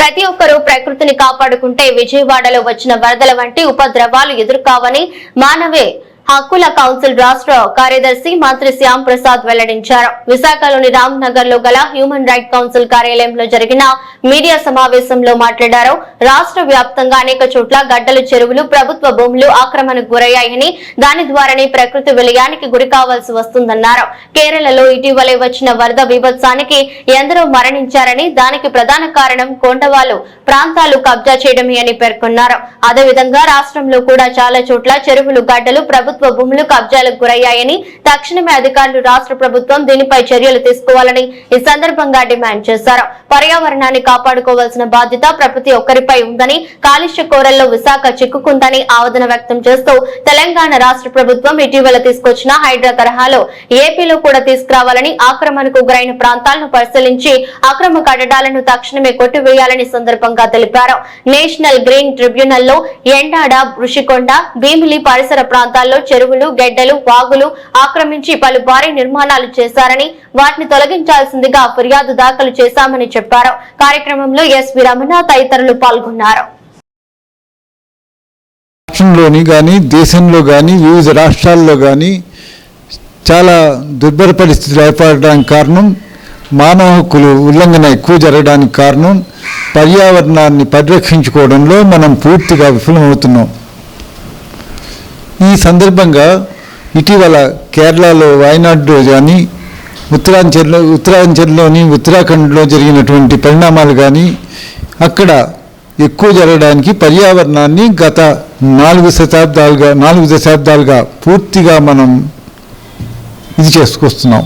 ప్రతి ఒక్కరూ ప్రకృతిని కాపాడుకుంటే విజయవాడలో వచ్చిన వరదల వంటి ఉపద్రవాలు ఎదుర్కావని మానవే హక్కుల కౌన్సిల్ రాష్ట్ర కార్యదర్శి మంత్రి శ్యామ్ ప్రసాద్ వెల్లడించారు. విశాఖలోని రామ్ నగర్లో గల హ్యూమన్ రైట్ కౌన్సిల్ కార్యాలయంలో జరిగిన మీడియా సమావేశంలో మాట్లాడారు. రాష్ట్ర వ్యాప్తంగా అనేక చోట్ల గడ్డలు చెరువులు ప్రభుత్వ భూములు ఆక్రమణకు గురయ్యాయని దాని ద్వారానే ప్రకృతి విలయానికి గురి కావాల్సి వస్తుందన్నారు. కేరళలో ఇటీవలే వచ్చిన వరద బీభత్సానికి ఎందరో మరణించారని దానికి ప్రధాన కారణం కొండవాలు ప్రాంతాలు కబ్జా చేయడమే అని పేర్కొన్నారు. అదేవిధంగా రాష్ట్రంలో కూడా చాలా చోట్ల చెరువులు గడ్డలు ప్రభుత్వ భూములు కబ్జాలకు గురయ్యాయని తక్షణమే అధికారులు రాష్ట్ర ప్రభుత్వం దీనిపై చర్యలు తీసుకోవాలని ఈ సందర్భంగా డిమాండ్ చేశారు. పర్యావరణాన్ని కాపాడుకోవాల్సిన బాధ్యత ప్రతి ఒక్కరిపై ఉందని కాలుష్య కోరల్లో విశాఖ చిక్కుకుందని ఆవేదన వ్యక్తం చేస్తూ తెలంగాణ రాష్ట్ర ప్రభుత్వం ఇటీవల తీసుకొచ్చిన హైడ్రా తరహాలో ఏపీలో కూడా తీసుకురావాలని ఆక్రమణకు గురైన ప్రాంతాలను పరిశీలించి అక్రమ కట్టడాలను తక్షణమే కొట్టివేయాలని సందర్భంగా తెలిపారు. నేషనల్ గ్రీన్ ట్రిబ్యునల్లో ఎండాడ ఋషికొండ భీమిలి పరిసర ప్రాంతాల్లో చెరువులు గెడ్డలు వాగులు ఆక్రమించి పలు భారీ నిర్మాణాలు చేశారని వాటిని తొలగించాల్సిందిగా ఫిర్యాదు దాఖలు చేశామని చెప్పారు. కార్యక్రమంలో ఎస్వి రమణ తదితరులు పాల్గొన్నారు. రాష్ట్రంలోని కానీ దేశంలో కానీ వివిధ రాష్ట్రాల్లో కానీ చాలా దుర్భర పరిస్థితులు ఏర్పడడానికి కారణం మానవ హక్కులు ఉల్లంఘన ఎక్కువ జరగడానికి కారణం పర్యావరణాన్ని పరిరక్షించుకోవడంలో మనం పూర్తిగా విఫలమవుతున్నాం. ఈ సందర్భంగా ఇటీవల కేరళలో వాయనాడులో కానీ ఉత్తరాంచల్లో ఉత్తరాంచల్లోని ఉత్తరాఖండ్లో జరిగినటువంటి పరిణామాలు కానీ అక్కడ ఎక్కువ జరగడానికి పర్యావరణాన్ని గత నాలుగు శతాబ్దాలుగా నాలుగు దశాబ్దాలుగా పూర్తిగా మనం ఇది చేసుకొస్తున్నాం.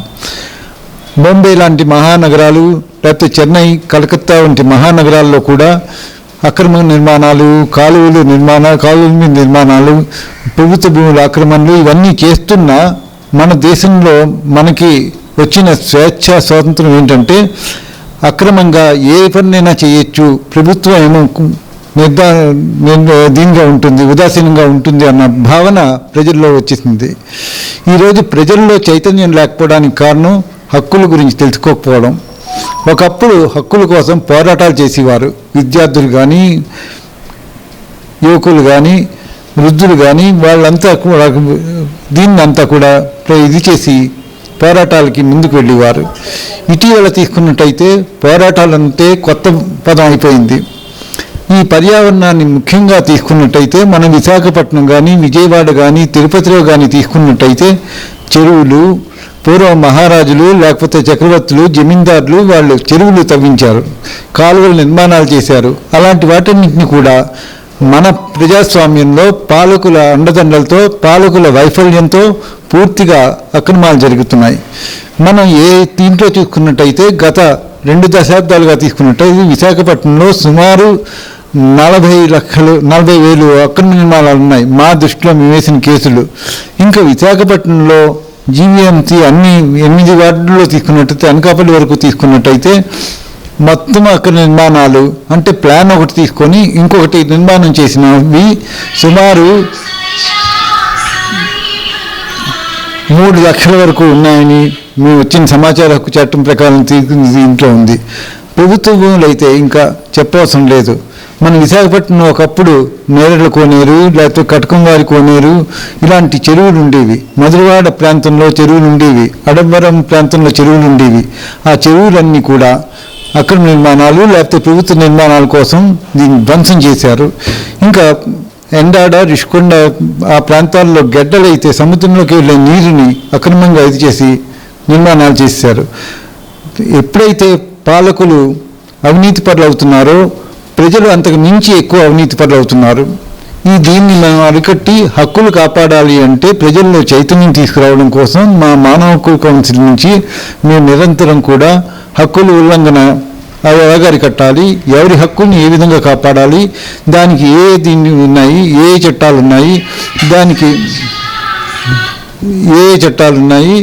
బొంబే లాంటి మహానగరాలు లేకపోతే చెన్నై కలకత్తా వంటి మహానగరాల్లో కూడా అక్రమ నిర్మాణాలు కాలువలు నిర్మాణ కాలువల నిర్మాణాలు ప్రభుత్వ భూముల ఆక్రమణలు ఇవన్నీ చేస్తున్నా మన దేశంలో మనకి వచ్చిన స్వేచ్ఛ స్వాతంత్రం ఏంటంటే అక్రమంగా ఏ పనినైనా చేయొచ్చు ప్రభుత్వం ఏమో నిర్దా దీనిగా ఉంటుంది ఉదాసీనంగా ఉంటుంది అన్న భావన ప్రజల్లో వచ్చేసింది. ఈరోజు ప్రజల్లో చైతన్యం లేకపోవడానికి కారణం హక్కుల గురించి తెలుసుకోకపోవడం. ఒకప్పుడు హక్కుల కోసం పోరాటాలు చేసేవారు. విద్యార్థులు కానీ యువకులు కానీ వృద్ధులు కానీ వాళ్ళంతా కూడా దీన్ని అంతా కూడా ఇది చేసి పోరాటాలకి ముందుకు వెళ్ళేవారు. ఇటీవల తీసుకున్నట్టయితే పోరాటాలంటే కొత్త పదం అయిపోయింది. ఈ పర్యావరణాన్ని ముఖ్యంగా తీసుకున్నట్టయితే మనం విశాఖపట్నం కానీ విజయవాడ కానీ తిరుపతిలో కానీ తీసుకున్నట్టయితే చెరువులు పూర్వం మహారాజులు లేకపోతే చక్రవర్తులు జమీందారులు వాళ్ళు చెరువులు తవ్వించారు కాలువలు నిర్మాణాలు చేశారు. అలాంటి వాటన్నింటినీ కూడా మన ప్రజాస్వామ్యంలో పాలకుల అండదండలతో పాలకుల వైఫల్యంతో పూర్తిగా అక్రమాలు జరుగుతున్నాయి. మనం ఏ దీంట్లో చూసుకున్నట్టయితే గత రెండు దశాబ్దాలుగా తీసుకున్నట్టయితే విశాఖపట్నంలో సుమారు నలభై లక్షలు నలభై వేలు అక్రమ నిర్మాణాలు ఉన్నాయి మా దృష్టిలో మేము వేసిన కేసులు. ఇంకా విశాఖపట్నంలో జీవీఎంసీ అన్ని ఎనిమిది వార్డుల్లో తీసుకున్నట్టయితే అనకాపల్లి వరకు తీసుకున్నట్టయితే మొత్తం అక్కడ నిర్మాణాలు అంటే ప్లాన్ ఒకటి తీసుకొని ఇంకొకటి నిర్మాణం చేసినవి సుమారు మూడు లక్షల వరకు ఉన్నాయని మేము వచ్చిన సమాచార హక్కు చట్టం ప్రకారం తీసుకుంది దీంట్లో ఉంది. ప్రభుత్వ భూములు అయితే ఇంకా చెప్పవసరం లేదు. మన విశాఖపట్నం ఒకప్పుడు నేరళ్ళ కోనేరు లేకపోతే కటకంవారి కోనేరు ఇలాంటి చెరువులు ఉండేవి. మధురవాడ ప్రాంతంలో చెరువులు ఉండేవి. అడంబరం ప్రాంతంలో చెరువులు ఉండేవి. ఆ చెరువులన్నీ కూడా అక్రమ నిర్మాణాలు లేకపోతే ప్రభుత్వ నిర్మాణాల కోసం దీన్ని ధ్వంసం చేశారు. ఇంకా ఎండాడ రిషికొండ ఆ ప్రాంతాల్లో గెడ్డలైతే సముద్రంలోకి వెళ్ళే నీరుని అక్రమంగా ఇది చేసి నిర్మాణాలు చేశారు. ఎప్పుడైతే పాలకులు అవినీతి పరులు అవుతున్నారో ప్రజలు అంతకు మించి ఎక్కువ అవినీతి పరులవుతున్నారు. ఈ దీన్ని మనం అరికట్టి హక్కులు కాపాడాలి అంటే ప్రజల్లో చైతన్యం తీసుకురావడం కోసం మా మానవ హక్కుల కౌన్సిల్ నుంచి మేము నిరంతరం కూడా హక్కుల ఉల్లంఘన అవి ఎలాగ అరికట్టాలి? ఎవరి హక్కుల్ని ఏ విధంగా కాపాడాలి? దానికి ఏ దీన్ని ఉన్నాయి? ఏ చట్టాలు ఉన్నాయి? దానికి ఏ చట్టాలు ఉన్నాయి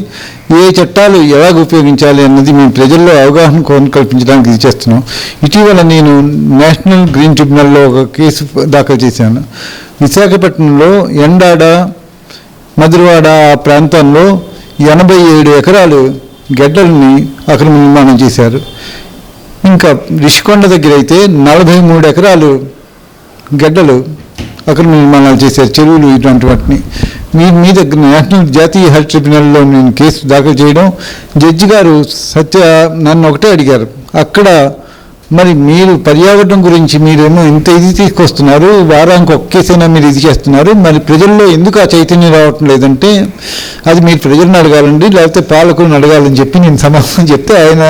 ఏ చట్టాలు ఎలాగ ఉపయోగించాలి అన్నది మేము ప్రజల్లో అవగాహన కల్పించడానికి ఇది చేస్తున్నాం. ఇటీవల నేను నేషనల్ గ్రీన్ ట్రిబ్యునల్లో ఒక కేసు దాఖలు చేశాను. విశాఖపట్నంలో ఎండాడ మధురవాడ ఆ ప్రాంతంలో ఎనభై ఏడు ఎకరాలు గెడ్డల్ని అక్రమ నిర్మాణం చేశారు. ఇంకా రిషికొండ దగ్గర అయితే నలభై మూడు ఎకరాలు గడ్డలు అక్కడ నిర్మాణాలు చేశారు చెరువులు ఇటువంటి వాటిని. మీ మీ దగ్గర నేషనల్ జాతీయ హెల్త్ ట్రిబ్యునల్లో నేను కేసు దాఖలు చేయడం జడ్జి గారు సత్య నన్ను ఒకటే అడిగారు అక్కడ మరి మీరు పర్యావరణం గురించి మీరేమో ఇంత ఇది తీసుకొస్తున్నారు వారానికి ఒక కేసైనా మీరు ఇది చేస్తున్నారు మరి ప్రజల్లో ఎందుకు ఆ చైతన్యం రావటం లేదంటే అది మీరు ప్రజలను అడగాలండి లేకపోతే పాలకులను అడగాలని చెప్పి నేను సమాధానం చెప్తే ఆయన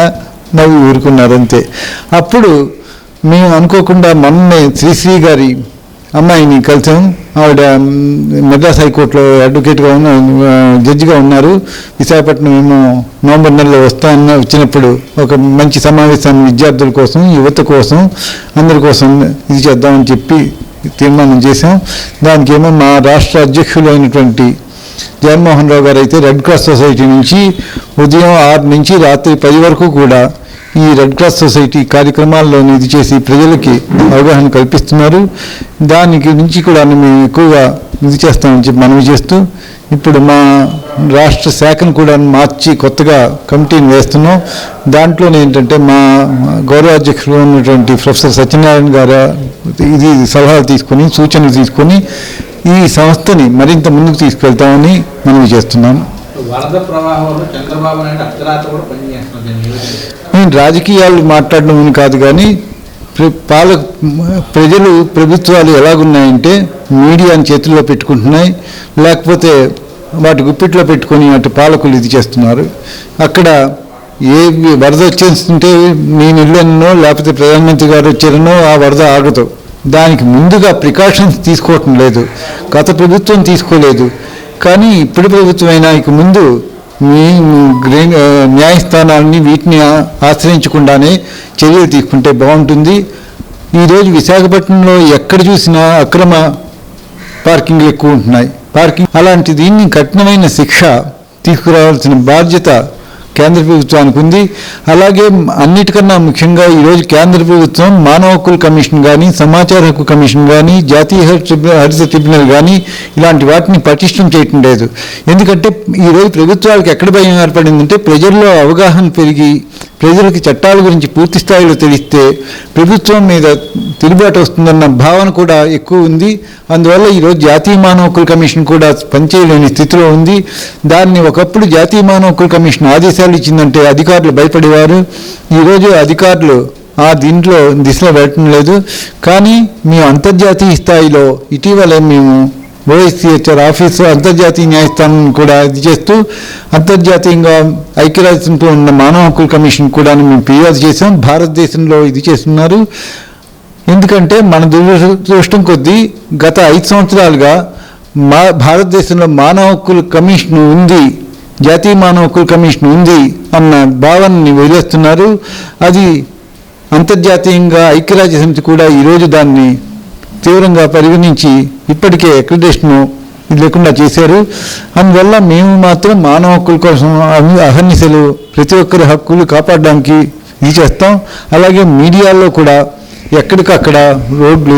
నవ్వి ఊరుకున్నారు అంతే అప్పుడు మేము అనుకోకుండా మొన్నే శ్రీశ్రీ గారి అమ్మాయిని కలిసాం. ఆవిడ మద్రాస్ హైకోర్టులో అడ్వకేట్గా ఉన్న జడ్జిగా ఉన్నారు. విశాఖపట్నం ఏమో నవంబర్ నెలలో వస్తానన్న వచ్చినప్పుడు ఒక మంచి సమావేశాన్ని విద్యార్థుల కోసం యువత కోసం అందరి కోసం ఇది చేద్దామని చెప్పి తీర్మానం చేశాం. దానికేమో మా రాష్ట్ర అధ్యక్షులు అయినటువంటి జగన్మోహన్ రావు గారు అయితే రెడ్ క్రాస్ సొసైటీ నుంచి ఉదయం ఆరు నుంచి రాత్రి పది వరకు కూడా ఈ రెడ్ క్రాస్ సొసైటీ కార్యక్రమాల్లో ఇది చేసి ప్రజలకి అవగాహన కల్పిస్తున్నారు. దానికి నుంచి కూడా మేము ఎక్కువగా ఇది చేస్తామని చెప్పి మనవి చేస్తూ ఇప్పుడు మా రాష్ట్ర శాఖను కూడా మార్చి కొత్తగా కమిటీని వేస్తున్నాం. దాంట్లో ఏంటంటే మా గౌరవ అధ్యక్షులు ఉన్నటువంటి ప్రొఫెసర్ సత్యనారాయణ గారు ఇది సలహాలు తీసుకొని సూచనలు తీసుకొని ఈ సంస్థని మరింత ముందుకు తీసుకెళ్తామని మనవి చేస్తున్నాం. వరద ప్రవాహంలో చంద్రబాబు నాయుడు అర్ధరాత్రి కూడా పనిచేస్తున్నారు నేను రాజకీయాలు మాట్లాడడం కాదు కానీ పాలక పాల ప్రజలు ప్రభుత్వాలు ఎలాగున్నాయంటే మీడియాని చేతుల్లో పెట్టుకుంటున్నాయి. లేకపోతే వాటి గుప్పిట్లో పెట్టుకొని అటు పాలకులు ఇది చేస్తున్నారు. అక్కడ ఏ వరద వచ్చేస్తుంటే నేను వెళ్ళానో లేకపోతే ప్రధానమంత్రి గారు వచ్చారనో ఆ వరద ఆగదు. దానికి ముందుగా ప్రికాషన్స్ తీసుకోవటం లేదు. గత ప్రభుత్వం తీసుకోలేదు. కానీ ఇప్పుడు ప్రభుత్వమైనా ఇక ముందు మీ గ్రీన్ వీటిని ఆశ్రయించకుండానే చర్యలు తీసుకుంటే బాగుంటుంది. ఈరోజు విశాఖపట్నంలో ఎక్కడ చూసినా అక్రమ పార్కింగ్లు ఎక్కువ ఉంటున్నాయి. పార్కింగ్ అలాంటి దీన్ని కఠినమైన శిక్ష తీసుకురావాల్సిన బాధ్యత కేంద్ర ప్రభుత్వానికి ఉంది. అలాగే అన్నిటికన్నా ముఖ్యంగా ఈరోజు కేంద్ర ప్రభుత్వం మానవ హక్కుల కమిషన్ కానీ సమాచార హక్కు కమిషన్ కానీ జాతీయ హరిత ట్రిబ్యునల్ కానీ ఇలాంటి వాటిని పటిష్టం చేయటం లేదు. ఎందుకంటే ఈరోజు ప్రభుత్వాలకు ఎక్కడ భయం ఏర్పడిందంటే ప్రజల్లో అవగాహన పెరిగి ప్రజలకి చట్టాల గురించి పూర్తి స్థాయిలో తెలిస్తే ప్రభుత్వం మీద తిరుగుబాటు వస్తుందన్న భావన కూడా ఎక్కువ ఉంది. అందువల్ల ఈరోజు జాతీయ మానవ హక్కుల కమిషన్ కూడా పనిచేయలేని స్థితిలో ఉంది. దాన్ని ఒకప్పుడు జాతీయ మానవ హక్కుల కమిషన్ ఆదేశాలు ఇచ్చిందంటే అధికారులు భయపడేవారు. ఈరోజు అధికారులు ఆ దీంట్లో దిశలో పెట్టడం లేదు. కానీ మేము అంతర్జాతీయ స్థాయిలో ఇటీవలే మేము ఓఎస్సిహెచ్ఆర్ ఆఫీసు అంతర్జాతీయ న్యాయస్థానం కూడా ఇది చేస్తూ అంతర్జాతీయంగా ఐక్యరాజ్యంతో ఉన్న మానవ హక్కుల కమిషన్ కూడా మేము ఫిర్యాదు చేసాం భారతదేశంలో ఇది చేస్తున్నారు. ఎందుకంటే మన దురదృష్టం కొద్దీ గత ఐదు సంవత్సరాలుగా మా భారతదేశంలో మానవ హక్కుల కమిషన్ ఉంది జాతీయ మానవ హక్కుల కమిషన్ ఉంది అన్న భావనని వదిలేస్తున్నారు. అది అంతర్జాతీయంగా ఐక్యరాజ్య సమితి కూడా ఈరోజు దాన్ని తీవ్రంగా పరిగణించి ఇప్పటికే అక్రిడేషను లేకుండా చేశారు. అందువల్ల మేము మాత్రం మానవ హక్కుల కోసం అహర్నిశలు ప్రతి ఒక్కరి హక్కులు కాపాడడానికి ఇది చేస్తాం. అలాగే మీడియాలో కూడా ఎక్కడికక్కడ రోడ్లు